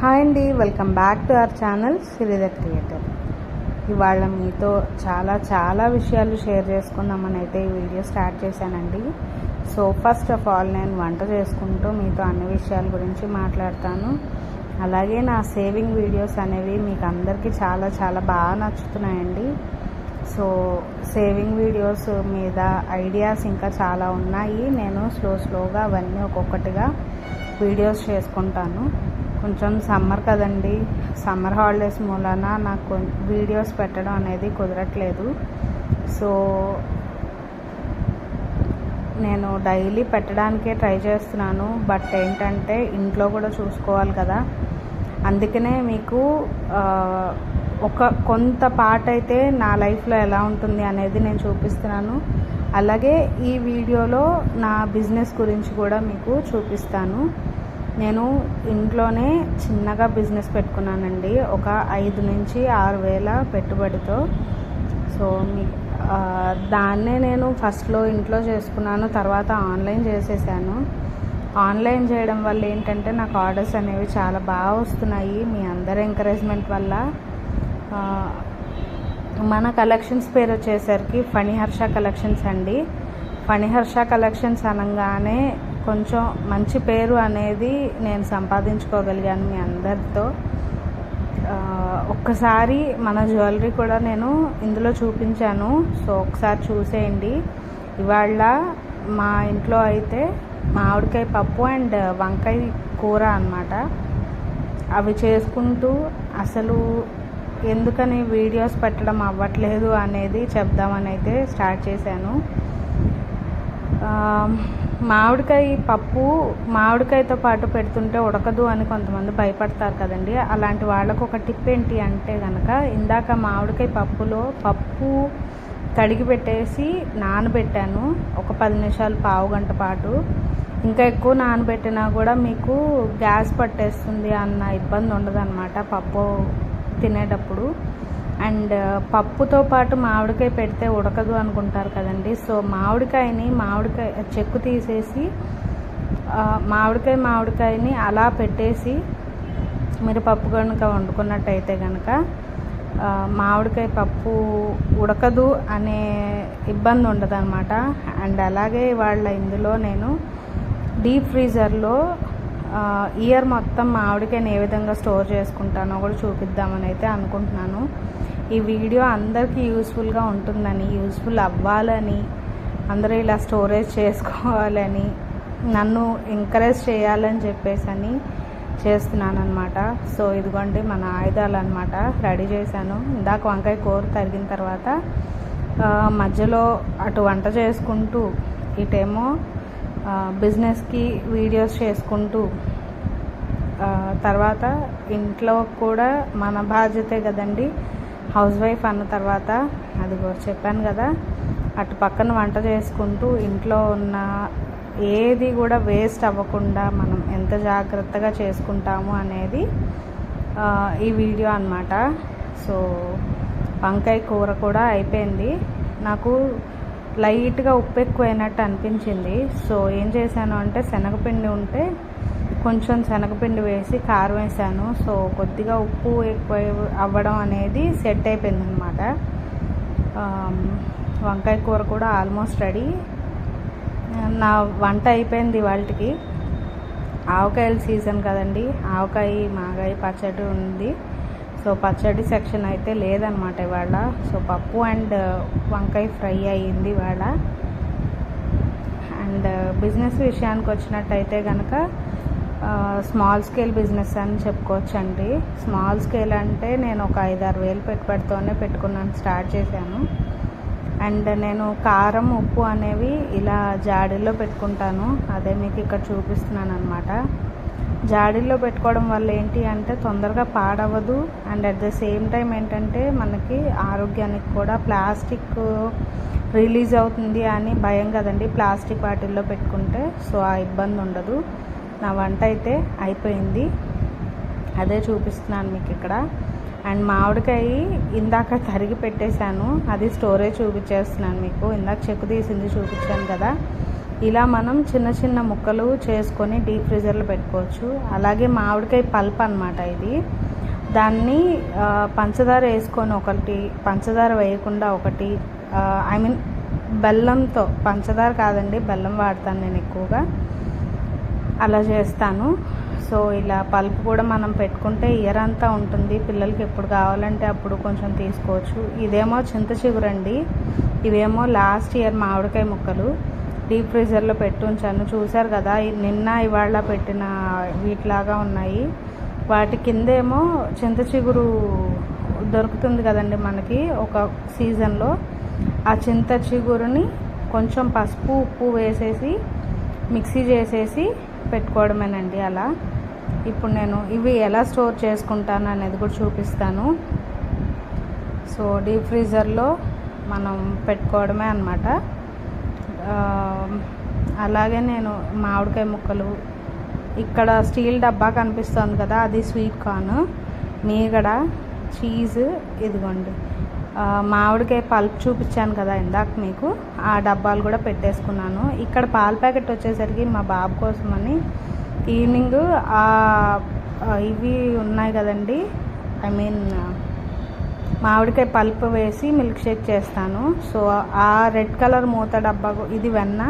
Hi అండి welcome back to our channel సిరిద creator. ఇవాళ మీతో చాలా చాలా విషయాలు షేర్ చేసుకుందామని అయితే ఈ వీడియో స్టార్ట్ చేశానండి. సో ఫస్ట్ ఆఫ్ ఆల్ నేను వంట చేసుకుంటూ మీతో అన్ని విషయాల గురించి మాట్లాడతాను. అలాగే నా సేవింగ్ వీడియోస్ అనేవి మీకు అందరికీ చాలా చాలా బాగా నచ్చుతున్నాయండి. సో సేవింగ్ వీడియోస్ మీద ఐడియాస్ ఇంకా చాలా ఉన్నాయి. నేను స్లో స్లోగా అవన్నీ ఒక్కొక్కటిగా వీడియోస్ చేసుకుంటాను. కొంచెం సమ్మర్ కదండి. సమ్మర్ హాలిడేస్ మూలన నాకు వీడియోస్ పెట్టడం అనేది కుదరట్లేదు. సో నేను డైలీ పెట్టడానికే ట్రై చేస్తున్నాను. బట్ ఏంటంటే ఇంట్లో కూడా చూసుకోవాలి కదా. అందుకనే మీకు ఒక కొంత పార్ట్ అయితే నా లైఫ్లో ఎలా ఉంటుంది అనేది నేను చూపిస్తున్నాను. అలాగే ఈ వీడియోలో నా బిజినెస్ గురించి కూడా మీకు చూపిస్తాను. నేను ఇంట్లోనే చిన్నగా బిజినెస్ పెట్టుకున్నానండి. ఒక ఐదు నుంచి ఆరు వేల పెట్టుబడితో. సో మీ దాన్నే నేను ఫస్ట్లో ఇంట్లో చేసుకున్నాను తర్వాత ఆన్లైన్ చేసేసాను. ఆన్లైన్ చేయడం వల్ల ఏంటంటే నాకు ఆర్డర్స్ అనేవి చాలా బాగా వస్తున్నాయి. మీ అందరి ఎంకరేజ్మెంట్ వల్ల మన కలెక్షన్స్ పేరు వచ్చేసరికి ఫణిహర్ష కలెక్షన్స్ అండి. ఫణిహర్ష కలెక్షన్స్ అనగానే కొంచెం మంచి పేరు అనేది నేను సంపాదించుకోగలిగాను మీ అందరితో. ఒక్కసారి మన జ్యువెలరీ కూడా నేను ఇందులో చూపించాను. సో ఒకసారి చూసేయండి. ఇవాళ మా ఇంట్లో అయితే మామిడికాయ పప్పు అండ్ వంకాయ కూర అన్నమాట. అవి చేసుకుంటూ అసలు ఎందుకని వీడియోస్ పెట్టడం అవ్వట్లేదు అనేది చెప్దామని అయితే స్టార్ట్ చేశాను. మామిడికాయ పప్పు మామిడికాయతో పాటు పెడుతుంటే ఉడకదు అని కొంతమంది భయపడతారు కదండి. అలాంటి వాళ్ళకు ఒక టిప్ ఏంటి అంటే కనుక ఇందాక మామిడికాయ పప్పులో పప్పు కడిగి పెట్టేసి నానబెట్టాను. ఒక పది నిమిషాలు పావు గంట పాటు. ఇంకా ఎక్కువ నానబెట్టినా కూడా మీకు గ్యాస్ పట్టేస్తుంది అన్న ఇబ్బంది ఉండదు పప్పు తినేటప్పుడు. అండ్ పప్పుతో పాటు మామిడికాయ పెడితే ఉడకదు అనుకుంటారు కదండి. సో మామిడికాయని మామిడికాయ చెక్కు తీసేసి మామిడికాయ మామిడికాయని అలా పెట్టేసి మీరు పప్పు కనుక వండుకున్నట్టయితే కనుక మామిడికాయ పప్పు ఉడకదు అనే ఇబ్బంది ఉండదు అనమాట అండ్ అలాగే వాళ్ళ ఇందులో నేను డీప్ ఫ్రీజర్లో ఇయర్ మొత్తం మామిడికాయని ఏ విధంగా స్టోర్ చేసుకుంటానో కూడా చూపిద్దామని అయితే అనుకుంటున్నాను. ఈ వీడియో అందరికీ యూస్ఫుల్గా ఉంటుందని యూస్ఫుల్ అవ్వాలని అందరూ ఇలా స్టోరేజ్ చేసుకోవాలని నన్ను ఎంకరేజ్ చేయాలని చెప్పేసి అని చేస్తున్నాను అనమాట సో ఇదిగోండి మన ఆయుధాలు అనమాట రెడీ చేశాను. ఇందాక వంకాయ కూర తరిగిన తర్వాత మధ్యలో అటు వంట చేసుకుంటూ ఇటేమో బిజినెస్కి వీడియోస్ చేసుకుంటూ తర్వాత ఇంట్లో కూడా మన బాధ్యతే కదండి. హౌస్ వైఫ్ అన్న తర్వాత అది చెప్పాను కదా అటు పక్కన వంట చేసుకుంటూ ఇంట్లో ఉన్న ఏది కూడా వేస్ట్ అవ్వకుండా మనం ఎంత జాగ్రత్తగా చేసుకుంటాము అనేది ఈ వీడియో అనమాట సో వంకాయ కూర కూడా అయిపోయింది. నాకు లైట్గా ఉప్పు ఎక్కువైనట్టు అనిపించింది. సో ఏం చేశాను అంటే శనగపిండి ఉంటే కొంచెం శనగపిండి వేసి కారం వేసాను. సో కొద్దిగా ఉప్పు ఎక్కువ అవ్వడం అనేది సెట్ అయిపోయింది అనమాట వంకాయ కూర కూడా ఆల్మోస్ట్ రెడీ. నా వంట అయిపోయింది వాళ్ళకి ఆవకాయల సీజన్ కదండి. ఆవకాయ మాగాయ పచ్చడి ఉంది. సో పచ్చడి సెక్షన్ అయితే లేదనమాట ఇవాళ. సో పప్పు అండ్ uh, వంకాయ ఫ్రై అయ్యింది ఇవాళ. అండ్ uh, బిజినెస్ విషయానికి వచ్చినట్టయితే కనుక uh, స్మాల్ స్కేల్ బిజినెస్ అని చెప్పుకోవచ్చండి. స్మాల్ స్కేల్ అంటే నేను ఒక ఐదారు వేలు పెట్టుబడితోనే పెట్టుకున్నాను స్టార్ట్ చేశాను. అండ్ నేను కారం ఉప్పు అనేవి ఇలా జాడీలో పెట్టుకుంటాను. అదే మీకు ఇక్కడ చూపిస్తున్నాను అనమాట జాడీల్లో పెట్టుకోవడం వల్ల ఏంటి అంటే తొందరగా పాడవదు. And at the same time ఏంటంటే మనకి ఆరోగ్యానికి కూడా ప్లాస్టిక్ రిలీజ్ అవుతుంది అని భయం కదండి ప్లాస్టిక్ వాటిల్లో పెట్టుకుంటే. సో ఆ ఇబ్బంది ఉండదు. నా వంట అయితే అయిపోయింది. అదే చూపిస్తున్నాను మీకు ఇక్కడ. అండ్ మామిడికాయ ఇందాక తరిగి పెట్టేశాను. అది స్టోరేజ్ చూపించేస్తున్నాను మీకు. ఇందాక చెక్కు తీసింది చూపించాను కదా. ఇలా మనం చిన్న చిన్న ముక్కలు చేసుకొని డీప్ ఫ్రీజర్లో పెట్టుకోవచ్చు. అలాగే మామిడికాయ పల్ప్ అనమాట ఇది. దాన్ని పంచదార వేసుకొని ఒకటి పంచదార వేయకుండా ఒకటి ఐ మీన్ బెల్లంతో పంచదార కాదండి బెల్లం వాడతాను నేను ఎక్కువగా. అలా చేస్తాను. సో ఇలా పల్ప్ కూడా మనం పెట్టుకుంటే ఇయర్ అంతా ఉంటుంది. పిల్లలకి ఎప్పుడు కావాలంటే అప్పుడు కొంచెం తీసుకోవచ్చు. ఇదేమో చింత చిగురండి. ఇవేమో లాస్ట్ ఇయర్ మామిడికాయ ముక్కలు. డీప్ ఫ్రీజర్లో పెట్టి ఉంచాను. చూశారు కదా నిన్న ఇవాళ పెట్టిన వీటిలాగా ఉన్నాయి. వాటి కిందేమో చింత చిగురు దొరుకుతుంది కదండి మనకి ఒక సీజన్లో. ఆ చింత చిగురుని కొంచెం పసుపు ఉప్పు వేసేసి మిక్సీ చేసేసి పెట్టుకోవడమేనండి అలా. ఇప్పుడు నేను ఇవి ఎలా స్టోర్ చేసుకుంటాను అనేది కూడా చూపిస్తాను. సో డీప్ ఫ్రీజర్లో మనం పెట్టుకోవడమే అనమాట అలాగే నేను మామిడికాయ ముక్కలు ఇక్కడ స్టీల్ డబ్బా కనిపిస్తుంది కదా అది స్వీట్ కార్న్ మీగడ చీజ్ ఇదిగోండి. మామిడికాయ పల్ప్ చూపించాను కదా ఇందాక మీకు ఆ డబ్బాలు కూడా పెట్టేసుకున్నాను. ఇక్కడ పాల ప్యాకెట్ వచ్చేసరికి మా బాబు కోసమని ఈవినింగ్ ఇవి ఉన్నాయి కదండి ఐ మీన్ మామిడికాయ పల్ప్ వేసి మిల్క్ షేక్ చేస్తాను. సో ఆ రెడ్ కలర్ మూత డబ్బా ఇది వెన్న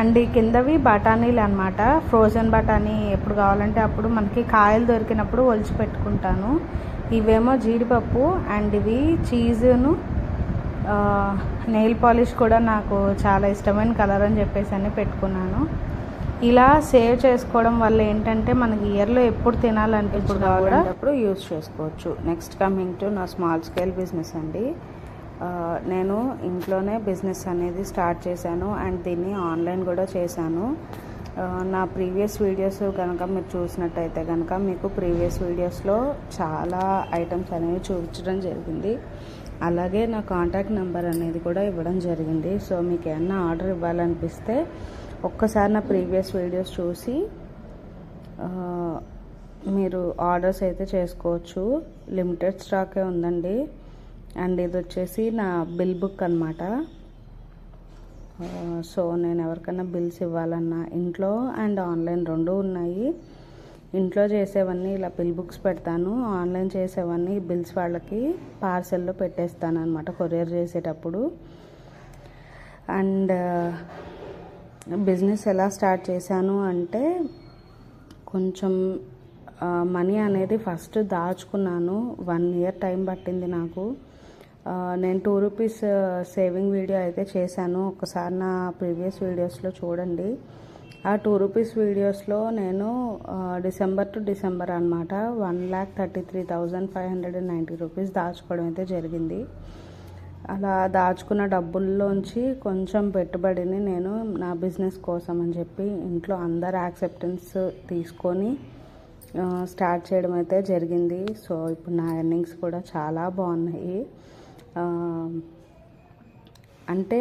అండ్ ఈ కిందవి బఠానీలు అనమాట ఫ్రోజన్ బఠానీ ఎప్పుడు కావాలంటే అప్పుడు మనకి కాయలు దొరికినప్పుడు ఒలిచి పెట్టుకుంటాను. ఇవేమో జీడిపప్పు అండ్ ఇవి చీజును నెయిల్ పాలిష్ కూడా నాకు చాలా ఇష్టమైన కలర్ అని చెప్పేసి అని పెట్టుకున్నాను. ఇలా సేవ్ చేసుకోవడం వల్ల ఏంటంటే మనకి ఇయర్లో ఎప్పుడు తినాలంటే ఇప్పుడు కావాలంటే యూజ్ చేసుకోవచ్చు. నెక్స్ట్ కమింగ్ టు నా స్మాల్ స్కేల్ బిజినెస్ అండి. నేను ఇంట్లోనే బిజినెస్ అనేది స్టార్ట్ చేశాను అండ్ దీన్ని ఆన్లైన్ కూడా చేశాను. నా ప్రీవియస్ వీడియోస్ కనుక మీరు చూసినట్టయితే కనుక మీకు ప్రీవియస్ వీడియోస్లో చాలా ఐటమ్స్ అనేవి చూపించడం జరిగింది. అలాగే నా కాంటాక్ట్ నెంబర్ అనేది కూడా ఇవ్వడం జరిగింది. సో మీకు ఏమన్నా ఆర్డర్ ఇవ్వాలనిపిస్తే ఒక్కసారి నా ప్రీవియస్ వీడియోస్ చూసి మీరు ఆర్డర్స్ అయితే చేసుకోవచ్చు. లిమిటెడ్ స్టాకే ఉందండి. అండ్ ఇది వచ్చేసి నా బిల్ బుక్ అనమాట సో నేను ఎవరికైనా బిల్స్ ఇవ్వాలన్నా ఇంట్లో అండ్ ఆన్లైన్ రెండు ఉన్నాయి. ఇంట్లో చేసేవన్నీ ఇలా బిల్ బుక్స్ పెడతాను. ఆన్లైన్ చేసేవన్నీ బిల్స్ వాళ్ళకి పార్సెల్లో పెట్టేస్తాను అనమాట కొరియర్ చేసేటప్పుడు. అండ్ బిజినెస్ ఎలా స్టార్ట్ చేశాను అంటే కొంచెం మనీ అనేది ఫస్ట్ దాచుకున్నాను. వన్ ఇయర్ టైం పట్టింది నాకు. నేను టూ రూపీస్ సేవింగ్ వీడియో అయితే చేశాను. ఒకసారి నా ప్రీవియస్ వీడియోస్లో చూడండి. ఆ టూ రూపీస్ వీడియోస్లో నేను డిసెంబర్ టు డిసెంబర్ అనమాట one lakh thirty three thousand five hundred and ninety rupees దాచుకోవడం అయితే జరిగింది. అలా దాచుకున్న డబ్బుల్లోంచి కొంచెం పెట్టుబడిని నేను నా బిజినెస్ కోసం అని చెప్పి ఇంట్లో అందరు యాక్సెప్టెన్స్ తీసుకొని స్టార్ట్ చేయడం అయితే జరిగింది. సో ఇప్పుడు నా ఎర్నింగ్స్ కూడా చాలా బాగున్నాయి. అంటే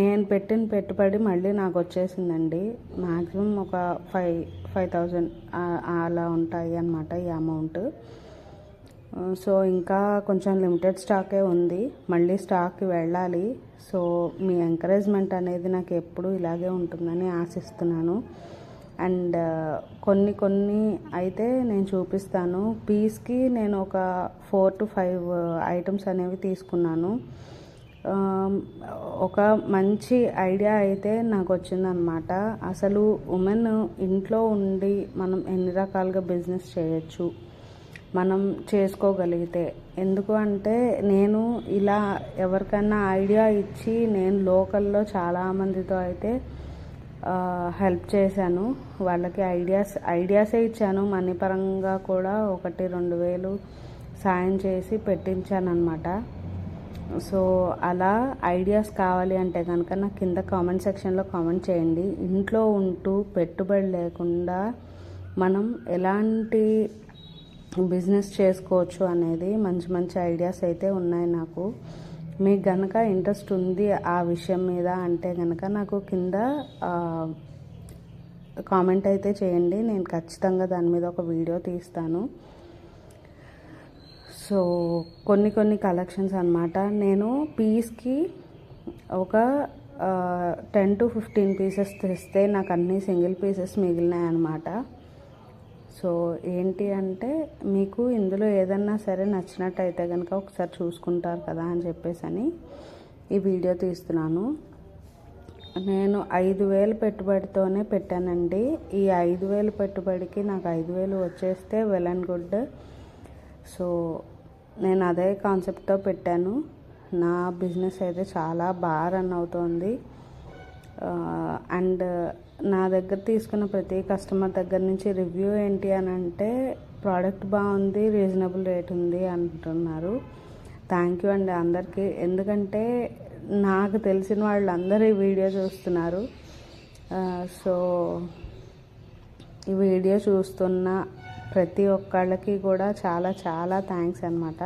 నేను పెట్టిన పెట్టుబడి మళ్ళీ నాకు వచ్చేసిందండి. మ్యాక్సిమం ఒక ఫైవ్ ఫైవ్ థౌజండ్ అలా ఉంటాయి అన్నమాట ఈ అమౌంట్. సో ఇంకా కొంచెం లిమిటెడ్ స్టాకే ఉంది. మళ్ళీ స్టాక్కి వెళ్ళాలి. సో మీ ఎంకరేజ్మెంట్ అనేది నాకు ఎప్పుడు ఇలాగే ఉంటుందని ఆశిస్తున్నాను. అండ్ కొన్ని కొన్ని అయితే నేను చూపిస్తాను. పీస్కి నేను ఒక ఫోర్ టు ఫైవ్ ఐటమ్స్ అనేవి తీసుకున్నాను. ఒక మంచి ఐడియా అయితే నాకు వచ్చిందనమాట. అసలు ఉమెన్ ఇంట్లో ఉండి మనం ఎన్ని రకాలుగా బిజినెస్ చేయొచ్చు? మనం చేసుకోగలిగితే. ఎందుకు అంటే నేను ఇలా ఎవరికైనా ఐడియా ఇచ్చి నేను లోకల్లో చాలామందితో అయితే హెల్ప్ చేశాను. వాళ్ళకి ఐడియాస్ ఐడియాసే ఇచ్చాను. మనీ పరంగా కూడా ఒకటి రెండు వేలు సాయం చేసి పెట్టించానమాట సో అలా ఐడియాస్ కావాలి అంటే కనుక నా కింద కామెంట్ సెక్షన్లో కామెంట్ చేయండి. ఇంట్లో ఉంటూ పెట్టుబడి లేకుండా మనం ఎలాంటి బిజినెస్ చేసుకోవచ్చు అనేది మంచి మంచి ఐడియాస్ అయితే ఉన్నాయి నాకు. మీకు గనక ఇంట్రెస్ట్ ఉంది ఆ విషయం మీద అంటే కనుక నాకు కింద కామెంట్ అయితే చేయండి. నేను ఖచ్చితంగా దాని మీద ఒక వీడియో తీస్తాను. సో కొన్ని కొన్ని కలెక్షన్స్ అనమాట నేను పీస్కి ఒక టెన్ టు ఫిఫ్టీన్ పీసెస్ తెస్తే నాకు అన్ని సింగిల్ పీసెస్ మిగిలినాయి అనమాట సో ఏంటి అంటే మీకు ఇందులో ఏదన్నా సరే నచ్చినట్టయితే కనుక ఒకసారి చూసుకుంటారు కదా అని చెప్పేసి అని ఈ వీడియో తీస్తున్నాను. నేను ఐదు వేలు పెట్టుబడితోనే పెట్టానండి. ఈ ఐదు వేలు పెట్టుబడికి నాకు ఐదు వేలు వచ్చేస్తే వెల్ అండ్ గుడ్. సో నేను అదే కాన్సెప్ట్తో పెట్టాను. నా బిజినెస్ అయితే చాలా బాగా రన్ అవుతోంది. అండ్ నా దగ్గర తీసుకున్న ప్రతి కస్టమర్ దగ్గర నుంచి రివ్యూ ఏంటి అని అంటే ప్రోడక్ట్ బాగుంది రీజనబుల్ రేట్ ఉంది అంటున్నారు. థ్యాంక్ యూ అండి అందరికీ. ఎందుకంటే నాకు తెలిసిన వాళ్ళందరూ ఈ వీడియో చూస్తున్నారు. సో ఈ వీడియో చూస్తున్న ప్రతి ఒక్కళ్ళకి కూడా చాలా చాలా థ్యాంక్స్ అనమాట